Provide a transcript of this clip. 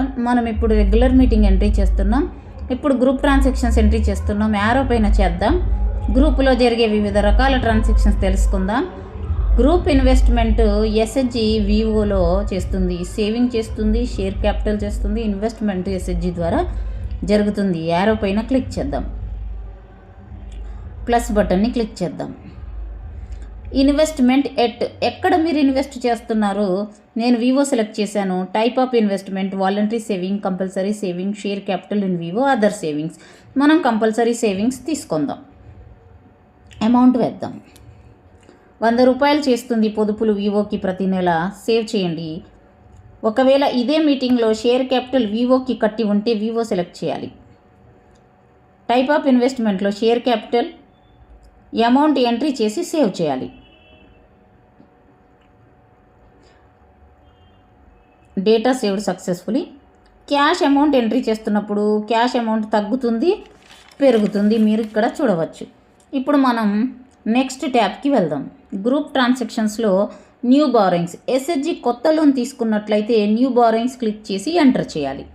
మనం ఇప్పుడు regular meeting entry చేస్తున్నాం. ఇప్పుడు గ్రూప్ ట్రాన్సాక్షన్స్ ఎంట్రీ చేస్తున్నాం. యారో పైన చేద్దాం. గ్రూపులో జరిగే వివిధ రకాల ట్రాన్సాక్షన్స్ తెలుసుకుందాం. గ్రూప్ ఇన్వెస్ట్మెంట్ ఎస్హెచ్జి వివోలో చేస్తుంది. సేవింగ్ చేస్తుంది. షేర్ క్యాపిటల్ చేస్తుంది. ఇన్వెస్ట్మెంట్ ఎస్హెచ్జి ద్వారా జరుగుతుంది. యారో పైన క్లిక్ చేద్దాం. ప్లస్ బటన్ని క్లిక్ చేద్దాం. Investment at. ఎక్కడ మీరు ఇన్వెస్ట్ చేస్తున్నారు నేను వివో సెలెక్ట్ చేశాను. Type of investment voluntary saving compulsory saving share capital in VO other savings. మనం కంపల్సరీ సేవింగ్స్ తీసుకుందాం. అమౌంట్ వేద్దాం. వంద రూపాయలు చేస్తుంది పొదుపులు వివోకి ప్రతి నెల. సేవ్ చేయండి. ఒకవేళ ఇదే మీటింగ్లో షేర్ క్యాపిటల్ వివోకి కట్టి ఉంటే వివో సెలెక్ట్ చేయాలి. టైప్ ఆఫ్ ఇన్వెస్ట్మెంట్లో షేర్ క్యాపిటల్ అమౌంట్ ఎంట్రీ చేసి సేవ్ చేయాలి. Data saved successfully. Cash amount entry చేస్తున్నప్పుడు క్యాష్ అమౌంట్ తగ్గుతుంది పెరుగుతుంది. మీరు ఇక్కడ చూడవచ్చు. ఇప్పుడు మనం నెక్స్ట్ ట్యాబ్కి వెళ్దాం. గ్రూప్ ట్రాన్సాక్షన్స్లో న్యూ బారోయింగ్స్. ఎస్హెచ్జి కొత్త లోన్ తీసుకున్నట్లయితే న్యూ బారోయింగ్స్ క్లిక్ చేసి ఎంటర్ చేయాలి.